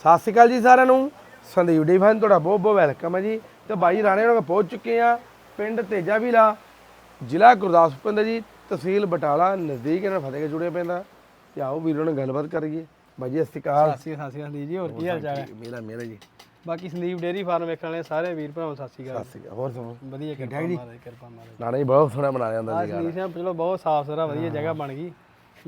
ਸਤਿ ਸ਼੍ਰੀ ਅਕਾਲ ਜੀ ਸਾਰਿਆਂ ਨੂੰ। ਸੰਦੀਪ ਡੀ ਫੈਨ ਤੁਹਾਡਾ ਬਹੁਤ ਬਹੁਤ ਵੈਲਕਮ ਹੈ ਜੀ। ਤੇ ਬਾਈ ਰਾਣੇ ਕੋਲ ਪਹੁੰਚ ਚੁੱਕੇ ਆ ਪਿੰਡ ਤੇਜਾ ਵਿਲਾ ਜ਼ਿਲ੍ਹਾ ਗੁਰਦਾਸਪੁਰ ਪੈਂਦਾ ਜੀ। ਤਹਿਸੀਲ ਬਟਾਲਾ ਨਜ਼ਦੀਕ ਇਹਨਾਂ ਫਤਿਹਗੜ੍ਹ ਜੁੜਿਆ ਪੈਂਦਾ। ਤੇ ਆਓ ਵੀਰੋ ਨਾਲ ਗੱਲਬਾਤ ਕਰੀਏ। ਬਾਈ ਜੀ ਸਤਿ ਸ਼੍ਰੀ ਅਕਾਲ। ਸਤਿ ਸ਼੍ਰੀ ਅਕਾਲ ਜੀ ਹੋਰ ਕੀ ਹਾਲ ਚਾਲ ਹੈ? ਮੇਰਾ ਮੇਰਾ ਜੀ। ਬਾਕੀ ਸੰਦੀਪ ਡੇਰੀ ਫਾਰਮ ਵੇਖਣ ਵਾਲੇ ਸਾਰੇ ਵੀਰ ਭਰਾਵਾਂ ਸਤਿ ਸ਼੍ਰੀ ਅਕਾਲ। ਸਤਿ ਸ਼੍ਰੀ ਅਕਾਲ ਹੋਰ ਸੁਣੋ ਵਧੀਆ ਕਿਰਪਾ ਮਾਰੇ ਕਿਰਪਾ ਮਾਰੇ ਨਾਲੇ ਜੀ ਬਹੁਤ ਸੋਹਣਾ ਬਣਾ ਜਾਂਦਾ ਜੀ ਸੰਦੀਪ ਸਿੰਘ ਚਲੋ ਬਹੁਤ ਸਾਫ਼ ਸੁਥਰਾ ਵਧੀਆ ਜਗ੍ਹਾ ਬਣ ਗਈ।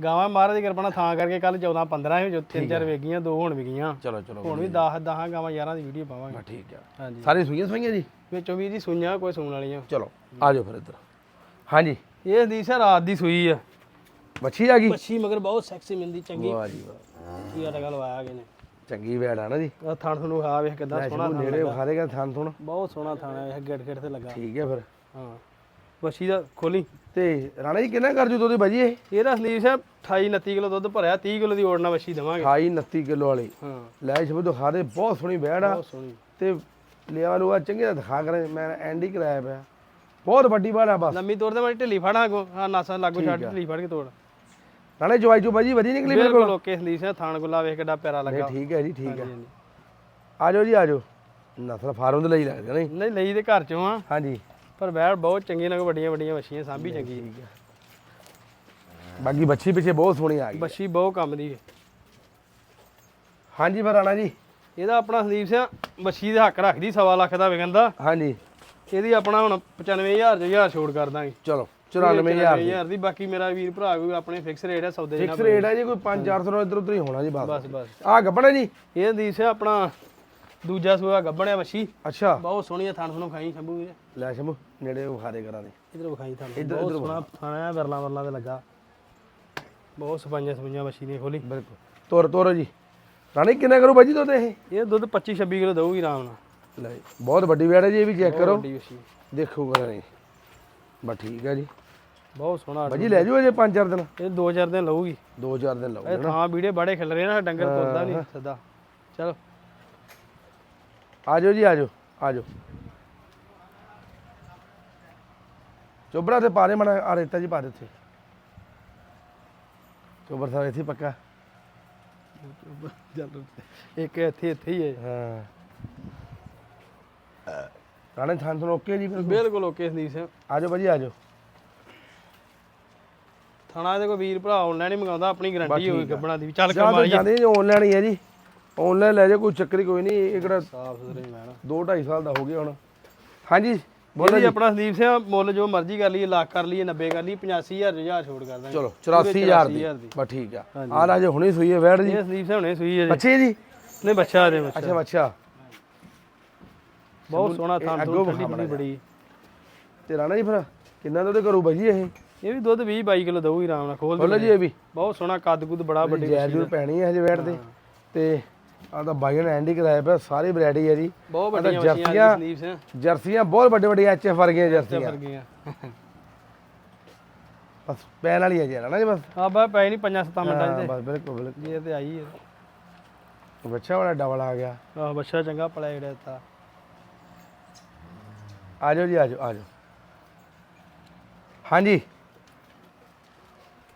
ਗਾਵਾਂ ਮਹਾਰਾਜ ਦੀ ਕਿਰਪਾ ਨਾਲ ਥਾਂ ਕਰਕੇ ਕੱਲ 14 15 ਹੀ ਜੋ ਤਿੰਨ ਚਾਰ ਵੇਗੀਆਂ ਦੋ ਹੁਣ ਵਿਗੀਆਂ। ਚਲੋ ਚਲੋ ਹੁਣ ਵੀ 10 10 ਗਾਵਾਂ 11 ਦੀ ਵੀਡੀਓ ਪਾਵਾਂਗੇ। ਠੀਕ ਆ। ਹਾਂਜੀ। ਸਾਰੀ ਸੂਈਆਂ ਸੂਈਆਂ ਜੀ? ਵਿੱਚੋਂ ਵੀ ਜੀ ਸੂਈਆਂ ਕੋਈ ਸੂਣ ਵਾਲੀਆਂ। ਚਲੋ ਆ ਜਾਓ ਫਿਰ ਇੱਧਰ। ਹਾਂਜੀ। ਇਹ ਸੰਦੀਪ ਸਿੰਘ ਰਾਤ ਦੀ ਸੂਈ ਆ। ਮੱਛੀ ਆ ਗਈ? ਮੱਛੀ ਮਗਰ ਬਹੁਤ ਸੈਕਸੀ ਮਿਲਦੀ ਚੰਗੀ। ਵਾਹ ਜੀ ਵਾਹ। ਕੀ ਆ ਲਗਾ ਲਵਾਇਆ ਗਏ ਨੇ। ਚੰਗੀ ਵੈੜ ਆ ਨਾ ਜੀ। ਆ ਥਣ ਤੁਹਾਨੂੰ ਆ ਵੇਖ ਕਿਦਾਂ ਸੋਹਣਾ ਨੇੜੇ ਵਿਖਾਰੇਗਾ ਥਾਂ ਥੁਣ ਬਹੁਤ ਸੋਹਣਾ ਥਾਣਾ ਹੈ ਗਿੜ ਗਿੜ ਤੇ ਲੱਗਾ। ਠੀਕ ਹੈ ਫਿਰ। ਹਾਂ। ਮੱਛੀ ਦਾ ਖੋਲੀ। ਤੇ ਰਾਣਾ ਜੀ ਕਿੰਨਾ ਕਰ ਜੂ ਦੁੱਧ ਭਾਜੀ ਇਹ? ਇਹਦਾ ਸੰਦੀਪ ਸਿੰਘ 28 29 ਕਿਲੋ ਦੁੱਧ ਭਰਿਆ 30 ਕਿਲੋ ਦੀ ਓੜਨਾ ਵੱਛੀ ਦੇਵਾਂਗੇ। 28 29 ਕਿਲੋ ਵਾਲੀ। ਹਾਂ। ਲੈ ਸ਼ਬਦ ਦੇ ਬਹੁਤ ਸੋਹਣੀ ਵੈੜ ਆ। ਬਹੁਤ ਸੋਹਣੀ। ਤੇ ਲਿਆ ਲੂਆ ਚੰਗੀ ਤਰ੍ਹਾਂ ਦਿਖਾ ਕਰੇ ਮੈਂ ਐਂਡੀ ਕਰਾਇਆ ਪਿਆ। ਬਹੁਤ ਵੱਡੀ ਆ ਬਸ। ਲੰਮੀ ਤੋੜ ਤੇ ਮੈਂ ਢਿੱਲੀ ਫੜਾਂ ਕੋ ਹਾਂ ਨਾਸਾ ਲਾਗੋ ਛੱਡ ਢਿੱਲੀ ਫੜ ਕੇ ਤੋੜ। ਰਾਣੇ ਜਵਾਈ ਚੋ ਭਾਜੀ ਵਧੀਆ ਨਿਕਲੀ ਬਿਲਕੁਲ ਓਕੇ ਸੰਦੀਪ ਸਿੰਘ ਥਾਣ ਗੁੱਲਾ ਵੇਖ ਕਿੱਡਾ ਪਿਆਰਾ ਲੱਗਾ। ਨਹੀਂ ਠੀਕ ਹੈ ਜੀ ਠੀਕ ਹੈ ਹਾਂਜੀ। ਆ ਜਾਓ ਜੀ ਆ ਜਾਓ। ਨਸਲ ਫਾਰਮ ਦੇ ਲਈ ਲੱਗਦਾ ਨਹੀਂ? ਨਹੀਂ ਲਈ ਤੇ ਘਰ ਚੋਂ ਆ। ਹਾਂਜੀ। ਪਰ ਬੈੜ ਬਹੁਤ ਚੰਗੀ ਲੱਗ ਵੱਡੀਆਂ ਵੱਡੀਆਂ ਵੱਛੀਆਂ ਸਾਂਭੀ ਚੰਗੀ। ਠੀਕ ਹੈ ਬਾਕੀ ਬੱਚੀ ਪਿੱਛੇ ਬਹੁਤ ਸੋਹਣੀ ਆ ਗਈ। ਵੱਛੀ ਬਹੁਤ ਕੰਮ ਦੀ ਹੈ ਹਾਂਜੀ ਫਿਰ ਰਾਣਾ ਜੀ। ਇਹਦਾ ਆਪਣਾ ਸੰਦੀਪ ਸਿੰਘ ਵੱਛੀ ਦੇ ਹੱਕ ਰੱਖਦੀ ਸਵਾ ਲੱਖ ਦਾ ਵਿਕਣ ਦਾ। ਹਾਂਜੀ। ਇਹਦੀ ਆਪਣਾ ਹੁਣ 95000 ਚ ਹਜ਼ਾਰ ਛੋੜ ਕਰ ਦਾਂਗੇ। ਚਲੋ 94000 94000 ਦੀ। ਬਾਕੀ ਮੇਰਾ ਵੀਰ ਭਰਾ ਕੋਈ ਆਪਣੇ ਫਿਕਸ ਰੇਟ ਹੈ ਸੌਦੇ ਫਿਕਸ ਰੇਟ ਹੈ ਜੀ ਕੋਈ 5-400 ਇੱਧਰ ਉੱਧਰ ਹੀ ਹੋਣਾ ਜੀ ਬਸ। ਬਸ ਬਸ। ਆ ਗੱਬਣਾ ਜੀ। ਇਹ ਸੰਦੀਪ ਸਿੰਘ ਆਪਣਾ ਦੂਜਾ ਸੂਆ ਗੱਬਣਿਆ ਵੱਛੀ ਅੱਛਾ। ਬਹੁਤ ਸੋਹਣੀਆਂ ਥਣ ਤੁਹਾਨੂੰ ਖਾਈ ਸ਼ੰਭੂ ਵੀਰ। ਲੈ ਸ਼ਮੂ ਨੇੜੇ ਵਿਖਾਰੇ ਕਰਾਂ ਦੇ। ਇਧਰ ਵਿਖਾਈ ਤੁਹਾਨੂੰ ਇੱਧਰ- ਬਹੁਤ ਇੱਧਰ ਸੋਹਣਾ ਥਾਣਾ ਵਰਲਾ ਵਰਲਾ ਤੇ ਲੱਗਾ। ਬਹੁਤ ਸਪਾਈਆਂ ਸਪਾਈਆਂ ਮੱਛੀ ਨੇ ਖੋਲੀ। ਬਿਲਕੁਲ। ਤੋਰ ਤੋਰੋ ਜੀ। ਰਾਣੀ ਕਿੰਨਾ ਕਰੂ ਬਾਜੀ ਦੁੱਧ ਇਹ? ਇਹ ਦੁੱਧ 25 26 ਕਿਲੋ ਦਊਗੀ ਆਰਾਮ ਨਾਲ। ਲੈ ਬਹੁਤ ਵੱਡੀ ਵੈੜ ਹੈ ਜੀ ਇਹ ਵੀ ਚੈੱਕ ਕਰੋ। ਵੱਡੀ ਮੱਛੀ। ਦੇਖੋ ਕਰਾਂ ਜੀ। ਬਸ ਠੀਕ ਹੈ ਜੀ। ਬਹੁਤ ਸੋਹਣਾ ਬਾਜੀ ਲੈ ਜਾਓ ਅਜੇ 5-4 ਦਿਨ। ਇਹ ਦੋ ਚਾਰ ਦਿਨ ਲਊਗੀ। 2-4 ਦਿਨ ਲਾਓ ਇਹ ਥਾਂ ਵੀੜੇ ਬਾੜੇ ਖਿਲ ਰਹੇ ਨਾ ਡੰਗਰ ਤੁਰਦਾ ਨਹੀਂ ਸਦਾ। ਚਲੋ। ਆ ਜਾਓ ਜੀ ਆ ਜਾਓ ਆ ਜਾਓ ਚੋਬਰਾ ਤੇ ਪਾ ਦੇ ਮਣਾ ਆ ਰੇਤਾ ਜੀ ਪਾ ਦੇ ਉੱਥੇ। ਚੋਬਰ ਸਾਹਿਬ ਇੱਥੇ ਪੱਕਾ। ਇੱਕ ਇੱਥੇ ਇੱਥੇ ਹੀ ਹੈ। ਹਾਂ। ਰਾਣੇ ਥਾਂ ਤੋਂ ਓਕੇ ਜੀ। ਫਿਰ ਬਿਲਕੁਲ ਓਕੇ ਸੰਦੀਪ ਸਿੰਘ। ਆ ਜਾਓ ਭਾਜੀ ਆ ਜਾਓ ਥਾਣਾ ਦੇ ਕੋਈ ਵੀਰ ਭਰਾ ਆਨਲਾਈਨ ਹੀ ਮੰਗਾਉਂਦਾ ਆਪਣੀ ਗਾਰੰਟੀ ਹੋਈ ਗੱਬਣਾ ਦੀ ਚੱਲ ਮਾਰੀ ਜਾਂਦੇ ਆਨਲਾਈਨ ਹੀ ਹੈ ਜੀ। ਆਨਲਾਈਨ ਲੈ ਜਾ ਕੋਈ ਚੱਕਰ ਕੋਈ ਨਹੀਂ ਇਹ ਕਿਹੜਾ ਸਾਫ਼ ਸੁਥਰੇ ਮੈਂ ਨਾ। 2 2.5 ਸਾਲ ਦਾ ਹੋ ਗਿਆ ਹੁਣ। ਹਾਂਜੀ ਬੋਲੇ ਜੀ। ਆਪਣਾ ਸੰਦੀਪ ਸਿੰਘ ਮੁੱਲ ਜੋ ਮਰਜ਼ੀ ਕਰ ਲਈਏ ਲੱਖ ਕਰ ਲਈਏ 90 ਕਰ ਲਈਏ 85000 ਹਜ਼ਾਰ ਛੋੜ ਕਰ ਦਾਂਗੇ ਚਲੋ 84000 ਦੀ। 84,000 ਦੀ। ਬਸ ਠੀਕ ਆ। ਆ ਰਾਜੇ ਹੁਣੇ ਸੂਈ ਹੈ ਵੈੜ ਜੀ। ਇਹ ਸੰਦੀਪ ਸਿੰਘ ਹੁਣੇ ਸੂਈ ਹੈ ਜੀ। ਬੱਚੇ ਜੀ? ਨਹੀਂ ਬੱਚਾ ਦੇ ਬੱਚਾ। ਅੱਛਾ ਅੱਛਾ ਬਹੁਤ ਸੋਹਣਾ ਥਾਂ ਤੋਂ ਬੜੀ। ਬੜੀ ਤੇ ਰਾਣਾ ਜੀ ਫਿਰ ਕਿੰਨਾ ਦੁੱਧ ਕਰੂ ਭਾਜੀ ਇਹ? ਇਹ ਵੀ ਦੁੱਧ 20 22 ਕਿਲੋ ਦਊਗੀ ਆਰਾਮ ਨਾਲ ਖੋਲ ਬੋਲੋ ਜੀ ਇਹ ਵੀ। ਬਹੁਤ ਸੋਹਣਾ ਕੱਦ ਕੁੱਦ ਬੜਾ ਵੱਡੇ ਜੈਰ ਜੂਰ ਪੈਣੀ ਹੈ ਹਜੇ ਵੈੜ ਤੇ ਤੇ ਆ ਤਾਂ ਬਾਈ ਨੇ ਐਂਡੀ ਕਰਾਇਆ ਪਿਆ ਸਾਰੀ ਵੈਰਾਈਟੀ ਹੈ ਜੀ। ਬਹੁਤ ਵੱਡੀਆਂ ਜਰਸੀਆਂ- ਜਰਸੀਆਂ ਬਹੁਤ ਵੱਡੇ ਵੱਡੇ ਐਚਐਫ ਵਰਗੀਆਂ ਜਰਸੀਆਂ। ਬਸ ਪੈਣ ਵਾਲੀ ਹੈ ਜੀ ਰਾਣਾ ਜੀ ਬਸ? ਆ ਬਾ ਪੈ ਨਹੀਂ ਪੰਜਾਂ ਸੱਤਾਂ ਮਿੰਟਾਂ ਹਾਂ, ਚ ਬਸ ਬਿਲਕੁਲ ਬਿਲਕੁਲ। ਇਹ ਤੇ ਆਈ ਹੈ। ਬੱਚਾ ਬੜਾ ਡਬਲ ਆ ਗਿਆ। ਆਹ ਬੱਚਾ ਚੰਗਾ ਪਲਿਆ ਜਿਹੜਾ ਦਿੱਤਾ ਆ ਜਾਓ ਜੀ ਆ ਜਾਓ ਆ ਜਾਓ। ਹਾਂਜੀ।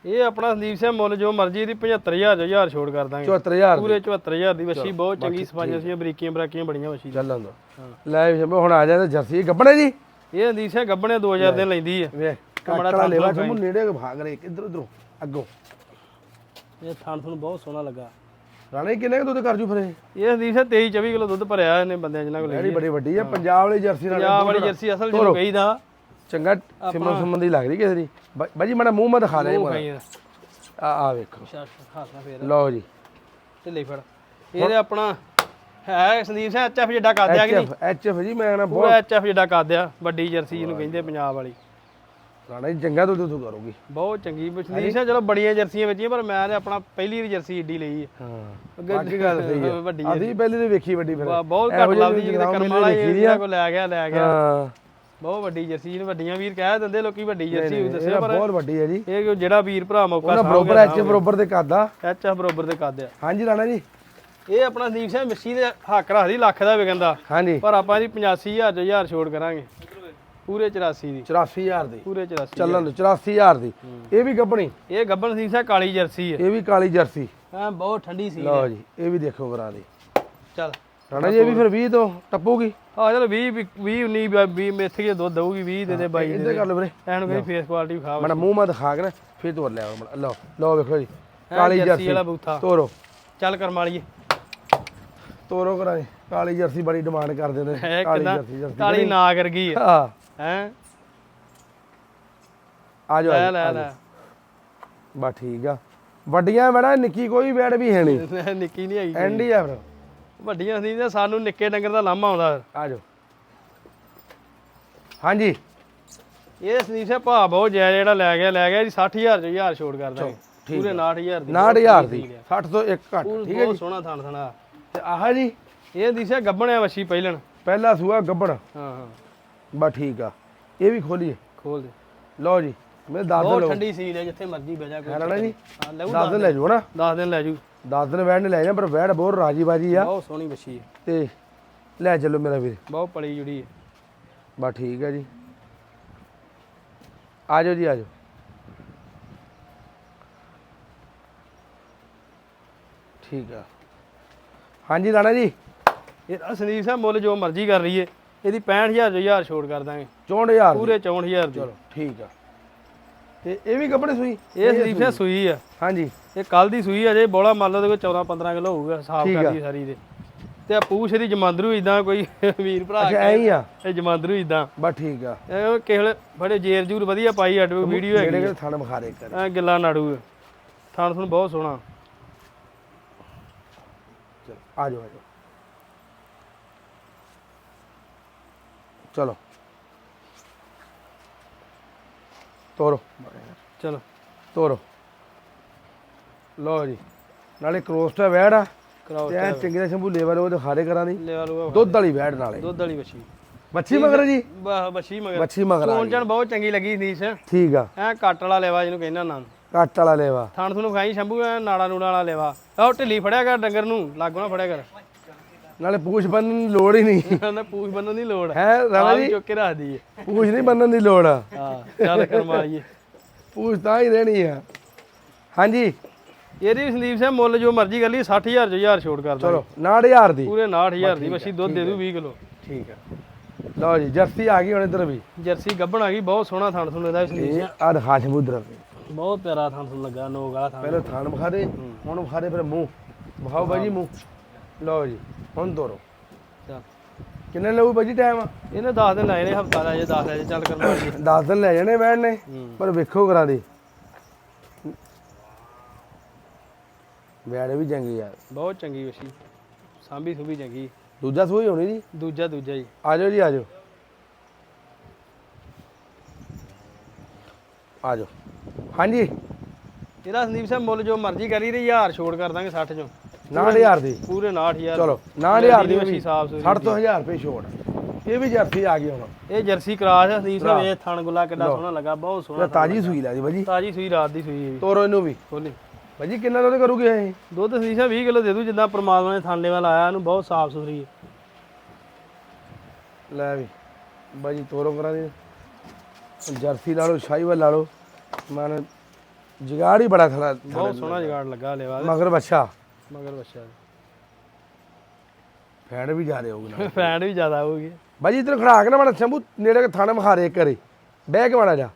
ਇਹ ਆਪਣਾ ਸੰਦੀਪ ਸਿੰਘ ਮੁੱਲ ਜੋ ਮਰਜ਼ੀ ਦੀ 75000 ਹਜ਼ਾਰ ਛੋੜ ਕਰ ਦਾਂਗੇ। 74000 ਪੂਰੇ 74000 ਦੀ ਵੱਛੀ ਬਹੁਤ ਚੰਗੀ ਸਫਾਈਆਂ ਸੀ ਬਰੀਕੀਆਂ ਬਰਾਕੀਆਂ ਬੜੀਆਂ ਵੱਛੀ ਦੀਆਂ। ਚੱਲਣ ਦੋ ਲੈ ਵੀ ਹੁਣ ਆ ਜਾ ਤੇ ਜਰਸੀ ਗੱਬਣੇ ਜੀ ਇਹ ਸੰਦੀਪ ਸਿੰਘ ਗੱਬਣੇ 2000 ਦਿਨ ਲੈਂਦੀ ਹੈ ਵੇ ਕਮੜਾ ਲੈਵਾ ਤੋਂ ਸ਼ੰਭੂ ਨੇੜੇ ਭਾਗ ਰਹੇ ਇੱਧਰ ਉਧਰੋਂ ਅੱਗੋਂ। ਇਹ ਥਾਣ ਤੁਹਾਨੂੰ ਬਹੁਤ ਸੋਹਣਾ ਲੱਗਾ। ਰਾਣੇ ਕਿੰਨੇ ਕੁ ਦੁੱਧ ਕਰ ਜੂ ਫਿਰ ਇਹ? ਸੰਦੀਪ ਸਿੰਘ 23 24 ਕਿਲੋ ਦੁੱਧ ਭਰਿਆ ਇਹਨੇ ਬੰਦਿਆਂ ਜਿਨ੍ਹਾਂ ਕੋਲ ਬੜੀ ਵੱਡੀ ਆ ਪੰਜਾਬ ਵਾਲੀ ਜਰਸੀ ਨਾਲ ਪੰਜਾਬ ਵਾਲੀ ਜਰਸੀ ਅਸਲ ਜਿਹਨੂੰ ਕਹੀਦਾ ਚੰਗਾ ਸਿਮਨ ਸੁਮਨ ਦੀ ਲੱਗ ਰਹੀ ਕਿਸੇ ਦੀ? ਬਾ- ਬਾਜੀ ਮੜਾ ਮੂੰਹ ਮਾ ਦਿਖਾ ਲੈ ਉਹ ਕਹੀ ਆ ਆ ਵੇਖੋ। ਫੇਰ। ਲਓ ਜੀ। ਢਿੱਲੇ ਫੜ। ਇਹਦੇ ਆਪਣਾ ਹੈ ਸੰਦੀਪ ਸਿੰਘ ਐਚਐਫ ਜਿੱਡਾ ਕਾਦਿਆ ਕਿ ਨਹੀਂ? ਐਚਐਫ ਐਚਐਫ ਜੀ ਮੈਂ ਨਾ ਬਹੁਤ ਪੂਰਾ ਐਚਐਫ ਜਿੱਡਾ ਕਾਦਿਆ ਵੱਡੀ ਜਰਸੀ ਜਿਹਨੂੰ ਕਹਿੰਦੇ ਪੰਜਾਬ ਵਾਲੀ। ਰਾਣਾ ਜੀ ਚੰਗਾ ਦੁੱਧ ਦੁੱਧ ਕਰੂਗੀ। ਬਹੁਤ ਚੰਗੀ। ਸੰਦੀਪ ਸਿੰਘ ਚਲੋ ਬੜੀਆਂ ਜਰਸੀਆਂ ਵੇਚੀਆਂ ਪਰ ਮੈਂ ਤੇ ਆਪਣਾ ਪਹਿਲੀ ਵਾਰੀ ਜਰਸੀ ਏਡੀ ਲਈ ਹੈ। ਹਾਂ। ਅੱਗੇ ਬਾਕੀ ਗੱਲ ਸਹੀ ਹੈ। ਵੱਡੀ ਅਸੀਂ ਪਹਿਲੇ ਤੇ ਵੇਖੀ ਵੱਡੀ ਫਿਰ। ਵਾ- ਬਹੁਤ ਇਹੋ ਘੱਟ ਲੱਭਦੀ ਜਿਹਦੇ ਜਗਰਾਉਂ ਕਰਮ ਮੇਲੇ ਵਾਲਾ ਵੇਖੀ ਦੀ ਇਹਨਾਂ ਕੋ ਲੈ ਗਿਆ ਲੈ ਗਿਆ। ਹਾਂ। ਬਹੁਤ ਵੱਡੀ ਜਰਸੀ ਜਿਹਨੂੰ ਵੱਡੀਆਂ ਵੀਰ ਕਹਿ ਦਿੰਦੇ ਲੋਕੀ ਵੱਡੀ ਜਰਸੀ ਹੋਈ ਦੱਸਿਆ ਪਰ ਬਹੁਤ ਵੱਡੀ ਹੈ ਜੀ। ਇਹ ਕਿ ਜਿਹੜਾ ਵੀਰ ਭਰਾ ਮੌਕਾ ਉਹਨਾਂ ਬਰੋਬਰ ਐਚ ਬਰੋਬਰ ਦੇ ਕਾਦਾ ਐਚਐਫ ਬਰੋਬਰ ਦੇ ਕਾਦਿਆ ਹਾਂਜੀ ਰਾਣਾ ਜੀ। ਇਹ ਆਪਣਾ ਸੰਦੀਪ ਸਿੰਘ ਮਿੱਸੀ ਦੇ ਹੱਕ ਰੱਖਦੀ ਲੱਖ ਦਾ ਵਿਕੰਦਾ ਹਾਂਜੀ। ਪਰ ਆਪਾਂ ਜੀ 85000 ਚ ਹਜ਼ਾਰ ਛੋੜ ਕਰਾਂਗੇ। ਪੂਰੇ 84 ਦੀ। 84000 ਦੀ। ਪੂਰੇ 84 ਚੱਲਣ ਦੋ 84000 ਦੀ। ਇਹ ਵੀ ਗੱਬਣੀ ਇਹ ਸੰਦੀਪ ਸਿੰਘ ਕਾਲੀ ਜਰਸੀ ਹੈ ਇਹ ਵੀ ਕਾਲੀ ਜਰਸੀ। ਹਾਂ ਬਹੁਤ ਠੰਡੀ ਸੀ ਲਓ ਜੀ ਇਹ ਵੀ ਦੇਖੋ ਕਰਾ ਦੇ। ਚੱਲ। ਰਾਣਾ ਜੀ ਇਹ ਵੀ ਫਿਰ 20 ਤੋਂ ਟੱਪੂਗੀ? ਆ ਚਲ 20 20 19 20 ਮੇਥ ਕੇ ਦੁੱਧ ਦਊਗੀ 20 ਦੇ ਦੇ ਬਾਈ ਇੱਧਰ ਕਰ ਲਓ ਵੀਰੇ। ਐਨੂੰ ਕਹਿੰਦੀ ਫੇਸ ਕੁਆਲਿਟੀ ਖਾ ਮੜਾ ਮੂੰਹ ਮਾ ਦਿਖਾ ਕੇ ਨਾ ਫਿਰ ਤੋਰ ਲਿਆ ਮੜਾ। ਲਓ ਲਓ ਵੇਖੋ ਜੀ ਕਾਲੀ ਜਰਸੀ ਵਾਲਾ ਬੂਥਾ। ਤੋਰੋ। ਚੱਲ ਕਰਮ ਵਾਲੀਏ ਤੋਰੋ ਕਰਾਂ ਕਾਲੀ ਜਰਸੀ ਬੜੀ ਡਿਮਾਂਡ ਕਰਦੇ ਨੇ। ਕਾਲੀ ਜਰਸੀ ਜਰਸੀ। ਕਾਲੀ ਨਾ ਕਰ ਗਈ ਹਾਂ। ਹੈ? ਆ ਲੈ ਲੈ ਲੈ। ਬਾ ਠੀਕ ਆ। ਵੱਡੀਆਂ ਬੜਾ ਨਿੱਕੀ ਕੋਈ ਬੈੜ ਵੀ ਹੈ ਨਹੀਂ। ਨਿੱਕੀ ਨਹੀਂ ਹੈਗੀ ਐਂਡੀ ਆ ਫਿਰ। ਵੱਡੀਆਂ ਸੀ ਤੇ ਸਾਨੂੰ ਨਿੱਕੇ ਡੰਗਰ ਦਾ ਲਾਮਾ ਆਉਂਦਾ। ਆ ਜਾਓ ਹਾਂਜੀ। ਇਹ ਸੰਦੀਪ ਸਿੰਘ ਭਾ ਬਹੁਤ ਜਾਇਜ਼ ਜਿਹੜਾ ਲੈ ਗਿਆ ਲੈ ਗਿਆ ਜੀ 60000 ਚ 1000 ਛੋੜ ਕਰ ਦਾਂਗੇ ਪੂਰੇ 69000 ਦੀ 69000 ਦੀ 60 ਤੋਂ ਇੱਕ ਘੱਟ ਠੀਕ ਹੈ ਜੀ? ਸੋਹਣਾ ਥਣ ਥਣਾ। ਤੇ ਆਹ ਜੀ? ਇਹ ਦਿਸਿਆ ਗੱਬਣਿਆ ਵਛੀ ਪਹਿਲਣ। ਪਹਿਲਾ ਸੂਆ ਗੱਬੜ ਹਾਂ ਹਾਂ। ਬਾ ਠੀਕ ਆ। ਇਹ ਵੀ ਖੋਲੀਏ। ਖੋਲ ਦੇ। ਲਓ ਜੀ ਮੇਰੇ 10 ਦਿਨ ਲਓ ਠੰਡੀ ਸੀਲ ਹੈ ਜਿੱਥੇ ਮਰਜ਼ੀ ਬਹਿ ਜਾ ਕੋਈ ਹੈ ਰਾਣਾ ਜੀ? ਹਾਂ ਲਊ 10 ਦਿਨ। ਲੈ ਜਾਓ ਨਾ। 10 ਦਿਨ ਲੈ ਜੂ 10 ਦਿਨ ਵੈੜ ਨੇ ਲੈ ਜਾ ਪਰ ਵੈੜ ਬਹੁਤ ਰਾਜੀ ਬਾਜੀ ਆ। ਬਹੁਤ ਸੋਹਣੀ ਵਛੀ ਹੈ ਤੇ ਲੈ ਚੱਲੋ ਮੇਰਾ ਵੀਰ। ਬਹੁਤ ਪਲੀ ਜੁੜੀ ਹੈ ਬਾ ਠੀਕ ਹੈ ਜੀ। ਆ ਜਾਓ ਜੀ ਆ ਜਾਓ। ਠੀਕ ਆ। ਹਾਂਜੀ ਰਾਣਾ ਜੀ। ਇਹ ਸੰਦੀਪ ਸਿੰਘ ਮੁੱਲ ਜੋ ਮਰਜ਼ੀ ਕਰ ਰਹੀ ਹੈ ਇਹਦੀ 65000 ਜੋ 1000 ਛੋੜ ਕਰ ਦਾਂਗੇ। 64000 ਦੀ। ਪੂਰੇ 64000 ਦੀ। ਚਲੋ ਠੀਕ ਆ। ਤੇ ਇਹ ਵੀ ਕੱਪੜੇ ਸੂਈ? ਇਹ ਸੰਦੀਪ ਸਿੰਘ ਸੂਈ। ਆ। ਹਾਂਜੀ। ਇਹ ਕੱਲ ਦੀ ਸੂਈ ਅਜੇ ਬੋਲਾ ਮੰਨ ਲਓ ਤੇ ਕੋਈ 14 15 ਕਿਲੋ ਹੋਊਗਾ ਸਾਫ਼ ਆ। ਕਰਦੀ ਸਾਰੀ ਦੇ। ਤੇ ਆ ਪੂਛ ਦੀ ਜਮਾਂਦਰੂ ਇਦਾਂ ਕੋਈ ਵੀਰ ਭਰਾ ਅੱਛਾ ਐ ਹੀ ਆ। ਇਹ ਜਮਾਂਦਰੂ ਇਦਾਂ ਬਸ ਠੀਕ ਆ। ਇਹ ਵੇਲੇ ਬੜੇ ਜੇਰ ਜੂਰ ਵਧੀਆ ਪਾਈ ਅੱਡ ਵੀਡੀਓ ਜਿਹੜੇ ਹੈਗੀ ਕਿ ਥਣ ਬਖਾਰੇ ਕਰ ਐ ਗਿੱਲਾ ਨਾੜੂ ਥਾਣ ਥੁਣ ਬਹੁਤ ਸੋਹਣਾ। ਚਲੋ ਆ ਜਾਓ ਆ ਜਾਓ। ਚਲੋ। ਤੋਰੋ। ਚਲੋ। ਤੋਰੋ। ਲਓ ਜੀ। ਨਾਲੇ ਕਰੋਸਟ ਹੈ ਵੈੜ ਆ। ਕਰਾਓ ਤੇ ਚੰਗੇ ਦੇ ਸ਼ੰਭੂ ਲੇਵਲ ਉਹ ਦਿਖਾਰੇ ਕਰਾਂ ਦੀ ਦੁੱਧ ਵਾਲੀ ਵੈੜ ਨਾਲੇ। ਦੁੱਧ ਵਾਲੀ ਬੱਛੀ ਮੱਛੀ ਮਗਰ ਜੀ? ਵਾਹ ਬੱਛੀ ਮਗਰ। ਮੱਛੀ ਮਗਰ ਗਈ। ਚਣ ਬਹੁਤ ਚੰਗੀ ਲੱਗੀ ਨੀਸ। ਠੀਕ ਆ। ਐ ਕੱਟ ਵਾਲਾ ਲੈਵਾ ਜਿਹਨੂੰ ਕਹਿੰਦਾ ਨਾਮ ਕੱਟ ਵਾਲਾ ਲੇਵਾ ਥਾਣ ਤੁਹਾਨੂੰ ਖਾਈ ਸ਼ੰਭੂ ਐ ਨਾੜਾ ਨੂੜਾ ਵਾਲਾ ਲੈਵਾ ਆਹ ਢਿੱਲੀ ਫੜਿਆ ਕਰ ਡੰਗਰ ਨੂੰ। ਲਾਗੋ ਨਾ ਫੜਿਆ ਕਰ। ਨਾਲੇ ਪੂਛ ਬੰਨਣ ਦੀ ਲੋੜ ਹੀ ਨਹੀਂ। ਪੂਛ ਬੰਨਣ ਦੀ ਲੋੜ ਹੈ ਰਾਣਾ? ਜੀ ਚੁੱਕ ਕੇ ਰੱਖਦੀ ਹੈ ਪੂਛ ਨਹੀਂ ਬੰਨਣ ਦੀ ਲੋੜ ਆ। ਹਾਂ ਚੱਲ ਕਰਮਾਈਏ ਪੂਛ ਤਾਂ ਹੀ ਰਹਿਣੀ ਆ। ਹਾਂਜੀ। ਇਹਦੀ ਸੰਦੀਪ ਸਿੰਘ ਮੁੱਲ ਜੋ ਮਰਜ਼ੀ ਕਰ ਲਈ 60000 ਚ 1000 ਛੋੜ ਕਰ ਚਲੋ 90000 ਦੀ। ਪੂਰੇ 69000 ਦੀ ਮੱਛੀ ਦੁੱਧ ਦੇ ਦੂ 20 ਕਿਲੋ। ਠੀਕ ਆ। ਲਓ ਜੀ ਜਰਸੀ ਆ ਗਈ ਹੁਣ ਇੱਧਰ ਵੀ। ਜਰਸੀ ਗੱਭਣ ਆ ਗਈ ਬਹੁਤ ਸੋਹਣਾ ਥਣ ਥੁਣ ਇਹਦਾ ਸੰਦੀਪ ਇਹ ਆ ਦਿਖਾ ਸਮੁੰਦਰ ਸਿੰਘ ਬਹੁਤ ਪਿਆਰਾ ਥਣ ਥੁਣ ਲੱਗਾ ਨੋਗ ਵਾਲਾ ਥਣ। ਪਹਿਲਾਂ ਥਾਣ ਵਿਖਾ ਦੇ ਹੁਣ ਵਿਖਾ ਦੇ ਫਿਰ ਮੂੰਹ। ਵਿਖਾਓ ਬਾਜੀ ਮੂੰਹ। ਲਓ ਜੀ ਹੁਣ ਤੋਰੋ। ਚੱਲ। ਕਿੰਨੇ ਲਊ ਬਾਜੀ ਟਾਈਮ ਇਹਨੇ 10 ਦਿਨ ਲਾਏ ਨੇ ਹਫਤਾ ਲੈ ਜੇ 10 ਲੈ ਜੇ ਚੱਲ ਕਰਮਾਈਏ 10 ਦਿਨ ਲੈ ਜਾਣੇ ਬੈਣ ਨੇ ਪਰ ਵੇਖੋ ਕਰਾ ਦੇ। ਵੈੜ ਵੀ ਚੰਗੀ ਯਾਰ ਬਹੁਤ ਚੰਗੀ ਵਸ਼ੀ। ਸਾਂਭੀ ਸੁਭੀ ਚੰਗੀ। ਦੂਜਾ ਸੂਈ ਹੋਣੀ ਜੀ? ਦੂਜਾ ਦੂਜਾ ਹੀ ਆ ਜਾਓ ਜੀ ਆ ਜਾਓ। ਆ ਜਾਓ। ਹਾਂਜੀ। ਇਹਦਾ ਸੰਦੀਪ ਸਿੰਘ ਮੁੱਲ ਜੋ ਮਰਜ਼ੀ ਕਰੀ ਤੇ 1000 ਛੋੜ ਕਰ ਦਾਂਗੇ 60 ਚੋਂ। 90000 ਦੀ। ਪੂਰੇ 69000 ਚਲੋ 90000 ਦੀ ਵਸ਼ੀ ਸਾਫ਼ ਸੁਥਰੀ ਸਾਢੇ ਤੋਂ 1000 ਰੁਪਏ ਛੋੜ ਇਹ ਵੀ ਜਰਸੀ ਆ ਗਈ ਹੁਣ। ਇਹ ਜਰਸੀ ਕਰਾਸ ਹੈ ਸੰਦੀਪ ਸਿੰਘ ਇਹ ਥਣ ਗੁੱਲਾ ਕਿੱਡਾ ਸੋਹਣਾ ਲੱਗਾ ਬਹੁਤ ਸੋਹਣਾ ਤਾਜੀ ਸੂਈ ਲੱਗਦੀ ਬਾਜੀ। ਤਾਜੀ ਸੂਈ ਰਾਤ ਦੀ ਸੂਈ ਹੈ ਵੀ ਤੋਰੋ ਇਹਨੂੰ ਵੀ। ਖੋਲੀ। ਬਾਜੀ ਕਿੰਨਾ ਦੁੱਧ ਕਰੂਗੇ ਇਹ ਦੁੱਧ ਸੰਦੀਪ ਸਿੰਘ 20 ਕਿਲੋ ਦੇ ਦੂ ਜਿੱਦਾਂ ਪ੍ਰਮਾਤਮਾ ਨੇ ਥਾਂਲੇ ਵਾਲਾ ਆਇਆ ਇਹਨੂੰ ਬਹੁਤ ਸਾਫ਼ ਸੁਥਰੀ ਹੈ। ਲੈ ਵੀ ਬਾਜੀ ਤੋਰੋ ਕਰਾਂ ਦੇ। ਜਰਸੀ ਲਾ ਲਓ ਸ਼ਾਹੀਵਾਲ ਲਾ ਲਓ। ਮਨ ਜਗਾੜ ਹੀ ਬੜਾ ਖੜਾ ਬਹੁਤ ਸੋਹਣਾ ਜਗਾੜ ਲੱਗਾ ਲੈਵਾ ਮਗਰ ਬੱਚਾ ਮਗਰ ਬੱਚਾ ਫੈੜ ਵੀ ਜਾ ਰਹੇ ਹੋਊਗੇ ਨਾਲ। ਫੈਂਡ ਵੀ ਜ਼ਿਆਦਾ ਹੋਊਗੀ। ਬਾਜੀ ਇਧਰ ਖੜਾ ਕੇ ਨਾ ਮਾੜਾ ਸ਼ੰਭੂ ਨੇੜੇ ਕੇ ਥਾਣੇ ਮਖਾਰੇ ਕਰੇ ਬਹਿ ਕੇ ਮਾੜਾ ਜਾ।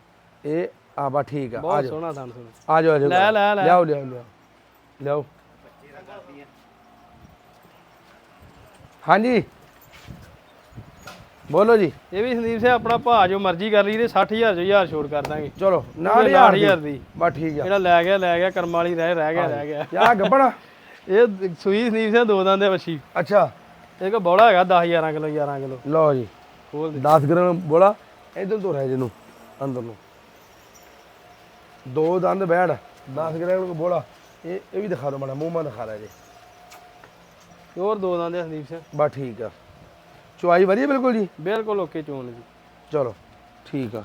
ਇਹ ਆ ਬਾ ਠੀਕ ਆ ਆ ਬਹੁਤ ਜਾਓ। ਸੋਹਣਾ ਥਣ ਸੁਣ ਆ ਜਾਓ ਆ ਜਾਓ। ਲੈ, ਲੈ, ਲੈ। ਲਿਆਓ ਲਿਆਓ ਲਿਆਓ। ਲਿਆਓ। ਹਾਂਜੀ। ਬੋਲੋ ਜੀ। ਇਹ ਵੀ ਸੰਦੀਪ ਸਿੰਘ ਆਪਣਾ ਭਾਅ ਜੋ ਮਰਜ਼ੀ ਕਰ ਲਈ ਤੇ 60000 ਜੋ 1000 ਛੋੜ ਕਰ ਦਾਂਗੇ। ਚਲੋ ਪੂਰੇ 90000 9,000 ਦੀ। ਦੀ। ਬਾ ਠੀਕ ਆ। ਜਿਹੜਾ ਲੈ ਗਿਆ ਲੈ ਗਿਆ ਕਰਮ ਵਾਲੀ ਰਹਿ ਰਹਿ ਗਿਆ ਰਹਿ ਗਿਆ। ਯਾ ਗੱਬਣਾ। ਇਹ ਸੂਈ ਸੰਦੀਪ ਸਿੰਘ ਦੋ ਦੰਦ ਦੇ ਵੱਛੀ। ਅੱਛਾ। ਇਹ ਕੋ ਬੋਲਾ ਹੈਗਾ 10 11 ਕਿਲੋ 11 ਕਿਲੋ। ਲਓ ਜੀ। ਖੋਲ ਦੇ। 10 ਗ੍ਰਾਮ ਬੋਲਾ ਇਧਰ ਤੋਂ ਰਹਿ ਜਿਹਨੂੰ ਅੰਦਰ ਨੂੰ। ਦੋ ਦੰਦ ਬੈੜ 10 ਗ੍ਰਾਮ ਬੋਲਾ ਇਹ ਇਹ ਵੀ ਦਿਖਾ ਦਿਓ ਮਾੜਾ ਮੂੰਹ ਮਾ ਦਿਖਾ ਲੈ ਜੀ। ਹੋਰ ਦੋ ਦੰਦ ਦੇ ਸੰਦੀਪ ਸਿੰਘ ਬਾ ਠੀਕ ਆ। ਚੁਆਈ ਵਧੀਆ ਬਿਲਕੁਲ ਜੀ? ਬਿਲਕੁਲ ਓਕੇ ਚੋਣ ਜੀ। ਚਲੋ ਠੀਕ ਆ।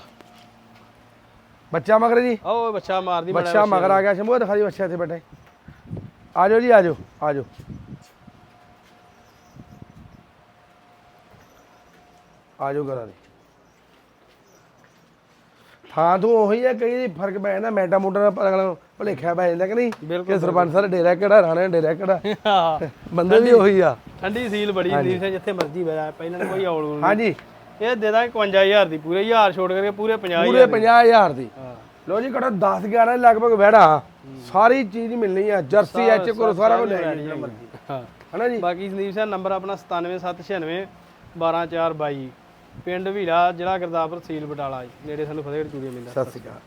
ਬੱਚਾ ਮਗਰ ਜੀ? ਆਓ ਬੱਚਾ ਮਾਰਦੀ ਬੱਚਾ ਮਗਰ ਆ ਗਿਆ। ਸ਼ੰਭੂ ਦਿਖਾ ਦੀ ਬੱਚਾ ਇੱਥੇ ਬੈਠੇ। ਆ ਜਾਓ ਜੀ ਆ ਜਾਓ ਆ ਜਾਓ ਆ ਜਾਓ ਕਰਾਂ ਦੇ। ਥਾਂ ਤੋਂ ਉਹੀ ਹੈ ਕਈ ਫ਼ਰਕ ਪੈ ਜਾਂਦਾ ਮੈਟਾ ਮੋਟਾ ਦਾ ਅਗਲਾ ਭੁਲੇਖਾ ਪੈ ਜਾਂਦਾ ਕਿ ਨਹੀਂ? ਕਿ ਸਰਪੰਚ ਸਰ ਡੇਰਾ ਕਿਹੜਾ ਰਾਣੇ ਡੇਰਾ ਕਿਹੜਾ? ਬੰਦੇ ਵੀ ਉਹੀ ਆ। ਠੰਡੀ ਸੀਲ ਬੜੀ ਹੁੰਦੀ ਸੀ ਜਿੱਥੇ ਮਰਜ਼ੀ ਜਾ ਪਹਿਲਾਂ ਕੋਈ ਔਲ ਨਹੀਂ। ਹਾਂਜੀ। ਇਹ ਦੇ ਦਾਂਗੇ 51000 ਦੀ ਪੂਰੇ 1000 ਛੋੜ ਕਰਕੇ ਪੂਰੇ 50000 ਪੂਰੇ 50000 ਦੀ। ਲੋ ਜੀ ਘਟੋ 10 11 ਲਗਭਗ ਵੜਾ ਸਾਰੀ ਚੀਜ਼ ਮਿਲਣੀ ਆ ਜਰਸੀ ਐਚ ਕੋਲ ਸਾਰਾ ਕੁਝ ਲੈ ਮਰਜ਼ੀ ਹਾਂ। ਹਨਾ ਜੀ? ਬਾਕੀ ਸੰਦੀਪ ਸਿੰਘ ਨੰਬਰ ਆਪਣਾ 97796 12422 ਪਿੰਡ ਵੀਰਾ ਜ਼ਿਲ੍ਹਾ ਗੁਰਦਾਸਪੁਰ ਸੀਲ ਬਟਾਲਾ ਜੀ। ਨੇੜੇ ਸਾਨੂੰ ਫਤਿਹਗੜ੍ਹ ਚੂੜੀਆਂ ਮਿਲਦਾ। ਸਤਿ ਸ਼੍ਰੀ ਅਕਾਲ।